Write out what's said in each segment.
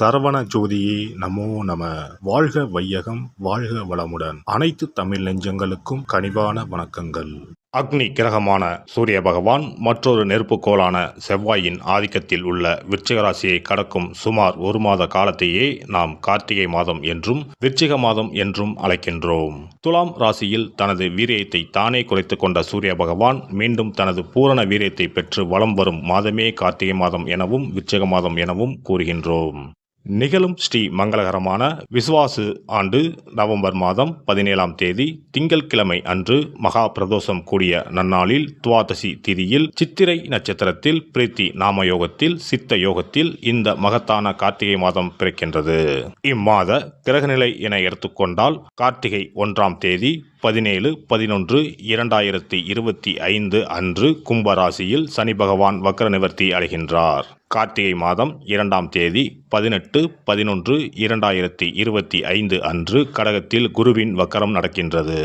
சரவண ஜோதியே நமோ நம. வாழ்க வையகம் வாழ்க வளமுடன். அனைத்து தமிழ் நெஞ்சங்களுக்கும் கனிவான வணக்கங்கள். அக்னி கிரகமான சூரிய பகவான் மற்றொரு நெருப்புக்கோளான செவ்வாயின் ஆதிக்கத்தில் உள்ள விருச்சிகராசியை கடக்கும் சுமார் ஒரு மாத காலத்தையே நாம் கார்த்திகை மாதம் என்றும் விருச்சிக மாதம் என்றும் அழைக்கின்றோம். துலாம் ராசியில் தனது வீரியத்தை தானே குறைத்து கொண்ட சூரிய பகவான் மீண்டும் தனது பூரண வீரியத்தை பெற்று வலம் வரும் மாதமே கார்த்திகை மாதம் எனவும் விருச்சிக மாதம் எனவும் கூறுகின்றோம். நிகழும் ஸ்ரீ மங்களகரமான விசுவாசு ஆண்டு நவம்பர் மாதம் பதினேழாம் தேதி திங்கள்கிழமை அன்று மகா பிரதோஷம் கூடிய நன்னாளில் துவாதசி திதியில் சித்திரை நட்சத்திரத்தில் பிரீத்தி நாம யோகத்தில் சித்த யோகத்தில் இந்த மகத்தான கார்த்திகை மாதம் பிறக்கின்றது. இம்மாத கிரகநிலை என எடுத்துக்கொண்டால் கார்த்திகை ஒன்றாம் தேதி பதினேழு பதினொன்று இரண்டாயிரத்தி இருபத்தி ஐந்து அன்று கும்பராசியில் சனி பகவான் வக்ர நிவர்த்தி அடைகின்றார். கார்த்திகை மாதம் இரண்டாம் தேதி பதினெட்டு பதினொன்று இரண்டாயிரத்தி இருபத்தி ஐந்து அன்று கடகத்தில் குருவின் வக்கரம் நடக்கின்றது.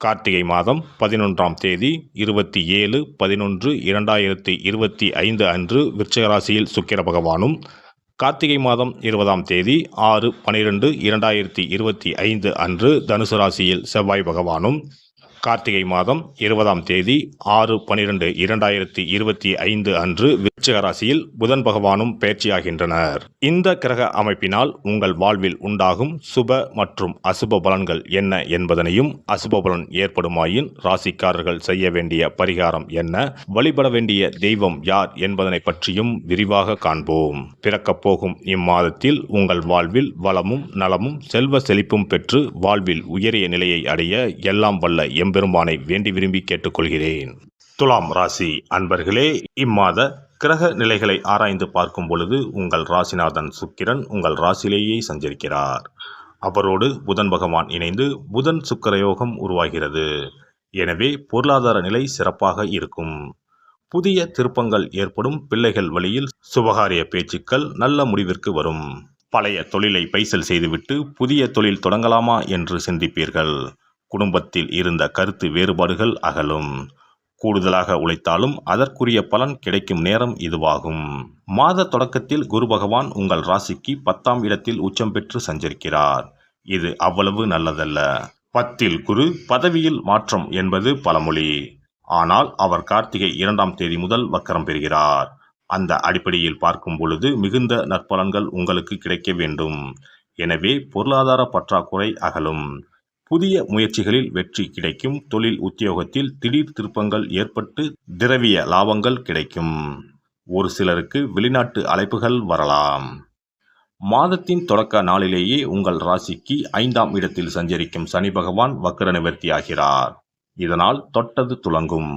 கார்த்திகை மாதம் பதினொன்றாம் தேதி இருபத்தி ஏழு பதினொன்று இரண்டாயிரத்தி இருபத்தி ஐந்து அன்று விருச்சகராசியில் சுக்கிர பகவானும் கார்த்திகை மாதம் இருபதாம் தேதி ஆறு பனிரெண்டு இரண்டாயிரத்தி இருபத்தி ஐந்து அன்று தனுசு ராசியில் செவ்வாய் பகவானும் கார்த்திகை மாதம் இருபதாம் தேதி ஆறு பனிரெண்டு இரண்டாயிரத்தி இருபத்தி ஐந்து அன்று விருச்சிக ராசியில் புதன் பகவானும் பயிற்சியாகின்றனர். இந்த கிரக அமைப்பினால் உங்கள் வாழ்வில் உண்டாகும் சுப மற்றும் அசுப பலன்கள் என்ன என்பதனையும் அசுப பலன் ஏற்படுமாயின் ராசிக்காரர்கள் செய்ய வேண்டிய பரிகாரம் என்ன வழிபட வேண்டிய தெய்வம் யார் என்பதனை பற்றியும் விரிவாக காண்போம். பிறக்கப் போகும் இம்மாதத்தில் உங்கள் வாழ்வில் வளமும் நலமும் செல்வ செழிப்பும் பெற்று வாழ்வில் உயரிய நிலையை அடைய எல்லாம் வல்ல எம்பெருமானை வேண்டி விரும்பி கேட்டுக்கொள்கிறேன். துலாம் ராசி அன்பர்களே இம்மாத கிரக நிலைகளை ஆராய்ந்து பார்க்கும் பொழுது உங்கள் ராசிநாதன் சுக்கிரன் உங்கள் ராசியிலேயே சஞ்சரிக்கிறார். அவரோடு புதன் பகவான் இணைந்து புதன் சுக்கரயோகம் உருவாகிறது. எனவே பொருளாதார நிலை சிறப்பாக இருக்கும். புதிய திருப்பங்கள் ஏற்படும் பிள்ளைகள் வழியில் சுபகாரிய பேச்சுக்கள் நல்ல முடிவிற்கு வரும். பழைய தொழிலை பைசல் செய்துவிட்டு புதிய தொழில் தொடங்கலாமா என்று சிந்திப்பீர்கள். குடும்பத்தில் இருந்த கருத்து வேறுபாடுகள் அகலும். கூடுதலாக உழைத்தாலும் அதற்குரிய பலன் கிடைக்கும் நேரம் இதுவாகும். மாத தொடக்கத்தில் குரு பகவான் உங்கள் ராசிக்கு பத்தாம் இடத்தில் உச்சம் பெற்று சஞ்சரிக்கிறார். இது அவ்வளவு நல்லதல்ல. பத்தில் குரு பதவியில் மாற்றம் என்பது பழமொழி. ஆனால் அவர் கார்த்திகை இரண்டாம் தேதி முதல் வக்கரம் பெறுகிறார். அந்த அடிப்படையில் பார்க்கும் பொழுது மிகுந்த நற்பலன்கள் உங்களுக்கு கிடைக்க வேண்டும். எனவே பொருளாதார பற்றாக்குறை அகலும். புதிய முயற்சிகளில் வெற்றி கிடைக்கும். தொழில் உத்தியோகத்தில் திடீர் திருப்பங்கள் ஏற்பட்டு திரவிய லாபங்கள் கிடைக்கும். ஒரு சிலருக்கு வெளிநாட்டு அழைப்புகள் வரலாம். மாதத்தின் தொடக்க நாளிலேயே உங்கள் ராசிக்கு ஐந்தாம் இடத்தில் சஞ்சரிக்கும் சனி பகவான் வக்கர நிவர்த்தியாகிறார் இதனால் தொட்டது துலங்கும்.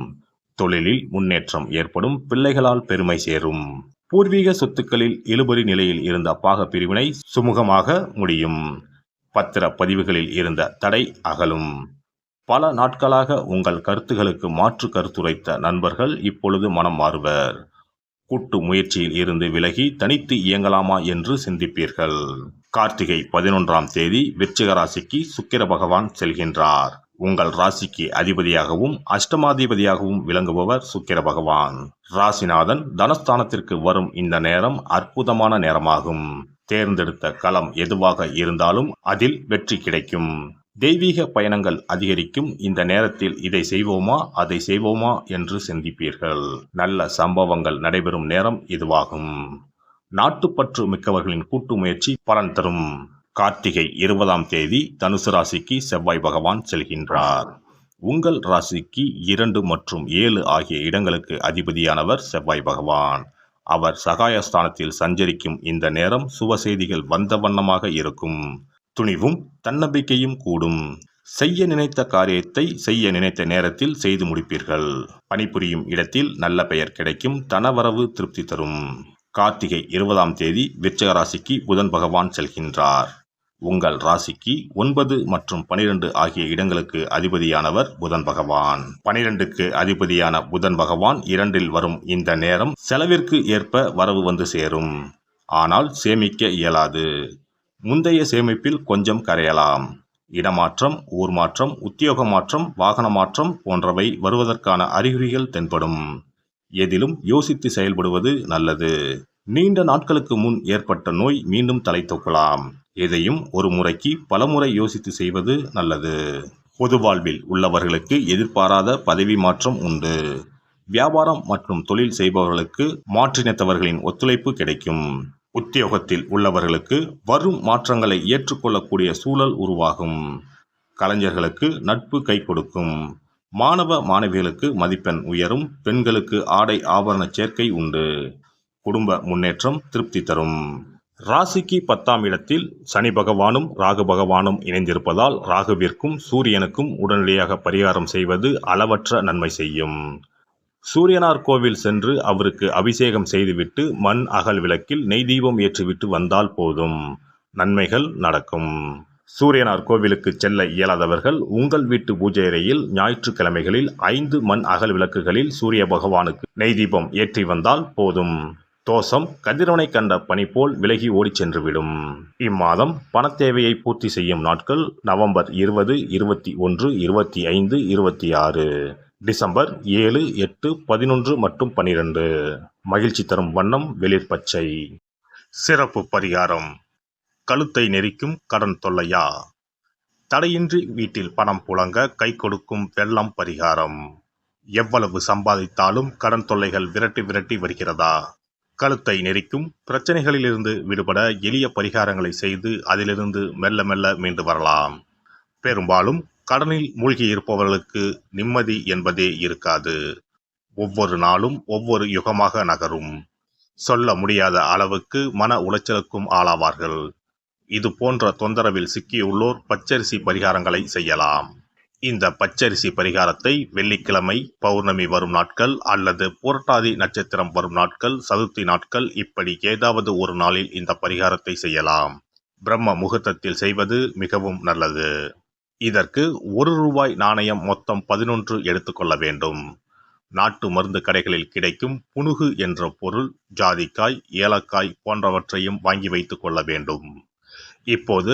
தொழிலில் முன்னேற்றம் ஏற்படும். பிள்ளைகளால் பெருமை சேரும். பூர்வீக சொத்துக்களில் இழுபறி நிலையில் இருந்த பாக பிரிவினை சுமூகமாக முடியும். பத்திர பதிவுகளில் இருந்த தடை அகலும். பல நாட்களாக உங்கள் கருத்துகளுக்கு மாற்று கருத்துரைத்த நண்பர்கள் இப்பொழுது மனம் மாறுவர். கூட்டு முயற்சியில் இருந்து விலகி தனித்து இயங்கலாமா என்று சிந்திப்பீர்கள். கார்த்திகை பதினொன்றாம் தேதி விருச்சிக ராசிக்கு சுக்கிர பகவான் செல்கின்றார். உங்கள் ராசிக்கு அதிபதியாகவும் அஷ்டமாதிபதியாகவும் விளங்குபவர் சுக்கிர பகவான். ராசிநாதன் தனஸ்தானத்திற்கு வரும் இந்த நேரம் அற்புதமான நேரமாகும். தேர்ந்தெடுத்த களம் எதுவாக இருந்தாலும் அதில் வெற்றி கிடைக்கும். தெய்வீக பயணங்கள் அதிகரிக்கும். இந்த நேரத்தில் இதை செய்வோமா? அதை செய்வோமா? என்று சிந்திப்பீர்கள். நல்ல சம்பவங்கள் நடைபெறும் நேரம் இதுவாகும். நாட்டுப்பற்று மிக்கவர்களின் கூட்டு முயற்சி பலன் தரும். கார்த்திகை இருபதாம் தேதி தனுசு ராசிக்கு செவ்வாய் பகவான் செல்கின்றார். உங்கள் ராசிக்கு இரண்டு மற்றும் ஏழு ஆகிய இடங்களுக்கு அதிபதியானவர் செவ்வாய் பகவான். அவர் சகாயஸ்தானத்தில் சஞ்சரிக்கும் இந்த நேரம் சுப செய்திகள் வந்த வண்ணமாக இருக்கும். துணிவும் தன்னம்பிக்கையும் கூடும். செய்ய நினைத்த காரியத்தை செய்ய நினைத்த நேரத்தில் செய்து முடிப்பீர்கள். பணிபுரியும் இடத்தில் நல்ல பெயர் கிடைக்கும் தனவரவு திருப்தி தரும். கார்த்திகை இருபதாம் தேதி விருச்சகராசிக்கு புதன் பகவான் செல்கின்றார். உங்கள் ராசிக்கு ஒன்பது மற்றும் பனிரெண்டு ஆகிய இடங்களுக்கு அதிபதியானவர் புதன் பகவான். பனிரெண்டுக்கு அதிபதியான புதன் பகவான் இரண்டில் வரும் இந்த நேரம் செலவிற்கு ஏற்ப வரவு வந்து சேரும். ஆனால் சேமிக்க இயலாது. முந்தைய சேமிப்பில் கொஞ்சம் கரையலாம். இடமாற்றம் ஊர் மாற்றம் உத்தியோக மாற்றம் வாகன மாற்றம் போன்றவை வருவதற்கான அறிகுறிகள் தென்படும். எதிலும் யோசித்து செயல்படுவது நல்லது. நீண்ட நாட்களுக்கு முன் ஏற்பட்ட நோய் மீண்டும் தலை தூக்கலாம். எதையும் ஒரு முறைக்கு பலமுறை யோசித்து செய்வது நல்லது. பொது வாழ்வில் உள்ளவர்களுக்கு எதிர்பாராத பதவி மாற்றம் உண்டு. வியாபாரம் மற்றும் தொழில் செய்பவர்களுக்கு மாற்றினத்தவர்களின் ஒத்துழைப்பு கிடைக்கும். உத்தியோகத்தில் உள்ளவர்களுக்கு வரும் மாற்றங்களை ஏற்றுக்கொள்ளக்கூடிய சூழல் உருவாகும். கலைஞர்களுக்கு நட்பு கை கொடுக்கும். மாணவ மாணவிகளுக்கு மதிப்பெண் உயரும். பெண்களுக்கு ஆடை ஆபரண சேர்க்கை உண்டு. குடும்ப முன்னேற்றம் திருப்தி தரும். ராசிக்கு பத்தாம் இடத்தில் சனி பகவானும் ராகு பகவானும் இணைந்திருப்பதால் ராகுவிற்கும் சூரியனுக்கும் உடனடியாக பரிகாரம் செய்வது அளவற்ற நன்மை செய்யும். சூரியனார் கோவில் சென்று அவருக்கு அபிஷேகம் செய்துவிட்டு மண் அகல் விளக்கில் நெய் தீபம் ஏற்றிவிட்டு வந்தால் போதும். நன்மைகள் நடக்கும். சூரியனார் கோவிலுக்கு செல்ல இயலாதவர்கள் உங்கள் வீட்டு பூஜை அறையில் ஞாயிற்றுக்கிழமைகளில் ஐந்து மண் அகல் விளக்குகளில் சூரிய பகவானுக்கு நெய் தீபம் ஏற்றி வந்தால் போதும். தோஷம் கதிரவனை கண்ட பனி போல் விலகி ஓடிச் சென்றுவிடும். இம்மாதம் பணத்தேவையை பூர்த்தி செய்யும் நாட்கள் நவம்பர் இருபது இருபத்தி ஒன்று இருபத்தி ஐந்து இருபத்தி ஆறு. டிசம்பர் ஏழு எட்டு பதினொன்று மற்றும் பனிரெண்டு. மகிழ்ச்சி தரும் வண்ணம் வெளிர் பச்சை சிறப்பு பரிகாரம். கழுத்தை நெரிக்கும் கடன் தொல்லையா? தடையின்றி வீட்டில் பணம் புழங்க கை கொடுக்கும் வெள்ளம் பரிகாரம். எவ்வளவு சம்பாதித்தாலும் கடன் தொல்லைகள் விரட்டி விரட்டி வருகிறதா? கழுத்தை நெரிக்கும் பிரச்சனைகளிலிருந்து விடுபட எளிய பரிகாரங்களை செய்து அதிலிருந்து மெல்ல மெல்ல மீண்டு வரலாம். பெரும்பாலும் கடனில் மூழ்கி இருப்பவர்களுக்கு நிம்மதி என்பதே இருக்காது. ஒவ்வொரு நாளும் ஒவ்வொரு யுகமாக நகரும். சொல்ல முடியாத அளவுக்கு மன உளைச்சலுக்கும் ஆளாவார்கள். இது போன்ற தொந்தரவில் சிக்கியுள்ளோர் பச்சரிசி பரிகாரங்களை செய்யலாம். இந்த பச்சரிசி பரிகாரத்தை வெள்ளிக்கிழமை பௌர்ணமி வரும் நாட்கள் அல்லது புரட்டாதி நட்சத்திரம் வரும் நாட்கள் சதுர்த்தி நாட்கள் இப்படி ஏதாவது ஒரு நாளில் இந்த பரிகாரத்தை செய்யலாம். பிரம்ம முகூர்த்தத்தில் செய்வது மிகவும் நல்லது. இதற்கு ஒரு ரூபாய் நாணயம் மொத்தம் பதினொன்று எடுத்துக்கொள்ள வேண்டும். நாட்டு மருந்து கடைகளில் கிடைக்கும் புனுகு என்ற பொருள் ஜாதிக்காய் ஏலக்காய் போன்றவற்றையும் வாங்கி வைத்துக் கொள்ள வேண்டும். இப்போது